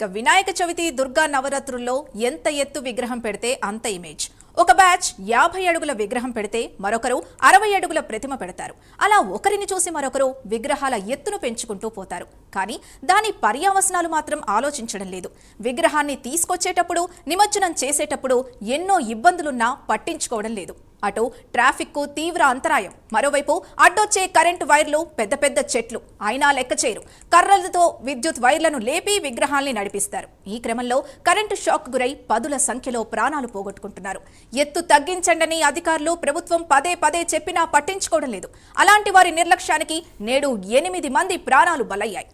ఇక వినాయక చవితి దుర్గా నవరాత్రుల్లో ఎంత ఎత్తు విగ్రహం పెడితే అంత ఇమేజ్ ఒక బ్యాచ్ యాభై అడుగుల విగ్రహం పెడితే మరొకరు అరవై అడుగుల ప్రతిమ పెడతారు. అలా ఒకరిని చూసి మరొకరు విగ్రహాల ఎత్తును పెంచుకుంటూ పోతారు. కానీ దాని పర్యావసనాలు మాత్రం ఆలోచించడం లేదు. విగ్రహాన్ని తీసుకొచ్చేటప్పుడు నిమజ్జనం చేసేటప్పుడు ఎన్నో ఇబ్బందులున్నా పట్టించుకోవడం లేదు. అటు ట్రాఫిక్కు తీవ్ర అంతరాయం. మరోవైపు అడ్డొచ్చే కరెంటు వైర్లు పెద్ద పెద్ద చెట్లు. అయినా లెక్క చేయరు కర్రలతో విద్యుత్ వైర్లను లేపి విగ్రహాల్ని నడిపిస్తారు. ఈ క్రమంలో కరెంటు షాక్ గురై పదుల సంఖ్యలో ప్రాణాలు పోగొట్టుకుంటున్నారు. ఎత్తు తగ్గించండని అధికారులు ప్రభుత్వం పదే పదే చెప్పినా పట్టించుకోవడం లేదు. అలాంటి వారి నిర్లక్ష్యానికి నేడు ఎనిమిది మంది ప్రాణాలు బలయ్యాయి.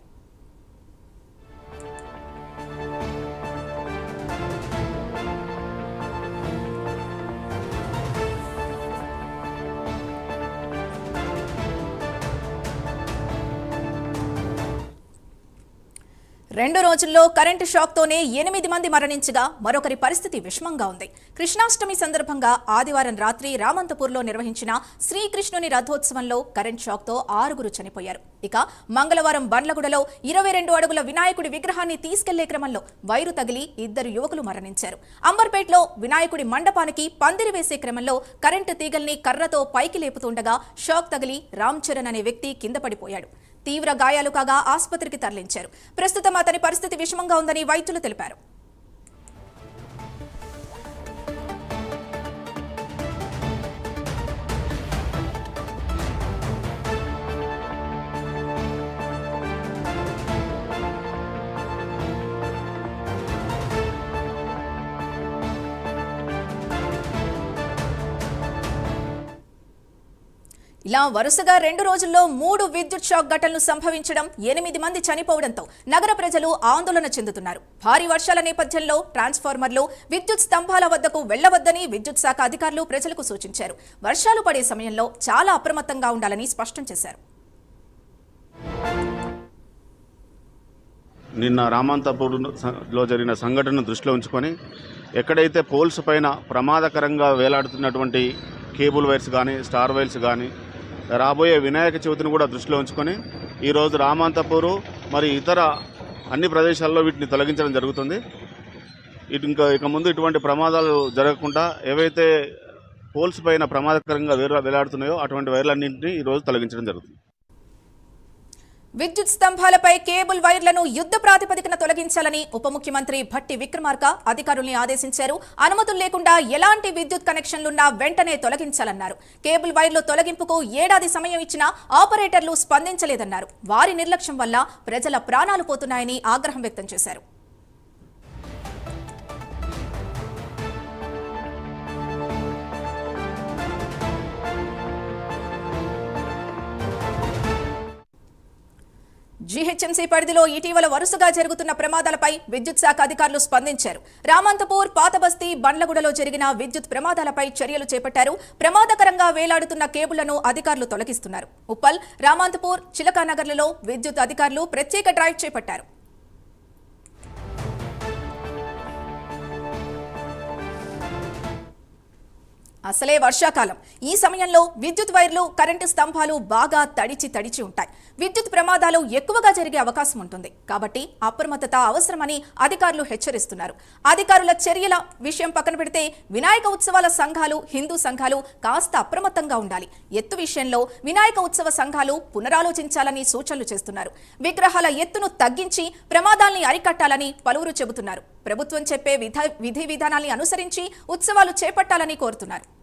రెండు రోజుల్లో కరెంటు షాక్తోనే ఎనిమిది మంది మరణించగా మరొకరి పరిస్థితి విషమంగా ఉంది. కృష్ణాష్టమి సందర్భంగా ఆదివారం రాత్రి రామంతపూర్లో నిర్వహించిన శ్రీకృష్ణుని రథోత్సవంలో కరెంట్ షాక్తో ఆరుగురు చనిపోయారు. ఇక మంగళవారం బండ్లగూడలో ఇరవై రెండు అడుగుల వినాయకుడి విగ్రహాన్ని తీసుకెళ్ళే క్రమంలో వైరు తగిలి ఇద్దరు యువకులు మరణించారు. అంబర్పేటలో వినాయకుడి మండపానికి పందిరి వేసే క్రమంలో కరెంటు తీగల్ని కర్రతో పైకి లేపుతుండగా షాక్ తగిలి రామ్ చరణ్ అనే వ్యక్తి కింద పడిపోయాడు. తీవ్ర గాయాలు కాగా ఆసుపత్రికి తరలించారు. ప్రస్తుతం అతని పరిస్థితి విషమంగా ఉందని వైద్యులు తెలిపారు. ఇలా వరుసగా రెండు రోజుల్లో మూడు విద్యుత్ షాక్ ఘటనలు సంభవించడం ఎనిమిది మంది చనిపోవడంతో నగర ప్రజలు ఆందోళన చెందుతున్నారు. భారీ వర్షాల నేపథ్యంలో ట్రాన్స్ఫార్మర్లు విద్యుత్ స్తంభాల వద్దకు వెళ్ళవద్దని విద్యుత్ శాఖ అధికారులు ప్రజలకు సూచించారు. వర్షాలు పడే సమయంలో చాలా అప్రమత్తంగా ఉండాలని స్పష్టం చేశారు. నిన్న రామంతపూర్లో జరిగిన సంఘటనను దృష్టిలో ఉంచుకొని ఎక్కడైతే పోల్స్ పైన ప్రమాదకరంగా వేలాడుతున్నటువంటి కేబుల్ వైర్స్ కానీ స్టార్ వైర్స్ కానీ రాబోయే వినాయక చవితిని కూడా దృష్టిలో ఉంచుకొని ఈరోజు రామాంతపూరు మరి ఇతర అన్ని ప్రదేశాల్లో వీటిని తొలగించడం జరుగుతుంది. ఇటు ఇంకా ఇక ముందు ఇటువంటి ప్రమాదాలు జరగకుండా ఏవైతే పోల్స్ పైన ప్రమాదకరంగా వేలా వేలాడుతున్నాయో అటువంటి వైర్లన్నింటినీ ఈరోజు తొలగించడం జరుగుతుంది. విద్యుత్ స్తంభాలపై కేబుల్ వైర్లను యుద్ధ ప్రాతిపదికన తొలగించాలని ఉప ముఖ్యమంత్రి భట్టి విక్రమార్క అధికారుల్ని ఆదేశించారు. అనుమతులు లేకుండా ఎలాంటి విద్యుత్ కనెక్షన్లున్నా వెంటనే తొలగించాలన్నారు. కేబుల్ వైర్లు తొలగింపుకు ఏడాది సమయం ఇచ్చినా ఆపరేటర్లు స్పందించలేదన్నారు. వారి నిర్లక్ష్యం వల్ల ప్రజల ప్రాణాలు పోతున్నాయని ఆగ్రహం వ్యక్తం చేశారు. జీహెచ్ఎంసీ పరిధిలో ఇటీవల వరుసగా జరుగుతున్న ప్రమాదాలపై విద్యుత్ శాఖ అధికారులు స్పందించారు. రామంతపూర్ పాతబస్తీ బండ్లగూడలో జరిగిన విద్యుత్ ప్రమాదాలపై చర్యలు చేపట్టారు. ప్రమాదకరంగా వేలాడుతున్న కేబుళ్ళను అధికారులు తొలగిస్తున్నారు. ఉప్పల్ రామంతపూర్ చిలకానగర్లలో విద్యుత్ అధికారులు ప్రత్యేక డ్రైవ్ చేపట్టారు. అసలే వర్షాకాలం. ఈ సమయంలో విద్యుత్ వైర్లు కరెంటు స్తంభాలు బాగా తడిచి తడిచి ఉంటాయి. విద్యుత్ ప్రమాదాలు ఎక్కువగా జరిగే అవకాశం ఉంటుంది. కాబట్టి అప్రమత్తత అవసరమని అధికారులు హెచ్చరిస్తున్నారు. అధికారుల చర్యల విషయం పక్కన పెడితే వినాయక ఉత్సవాల సంఘాలు హిందూ సంఘాలు కాస్త అప్రమత్తంగా ఉండాలి. ఎత్తు విషయంలో వినాయక ఉత్సవ సంఘాలు పునరాలోచించాలని సూచనలు చేస్తున్నారు. విగ్రహాల ఎత్తును తగ్గించి ప్రమాదాల్ని అరికట్టాలని పలువురు చెబుతున్నారు. ప్రభుత్వం చెప్పే విధి విధానాల్ని అనుసరించి ఉత్సవాలు చేపట్టాలని కోరుతున్నారు.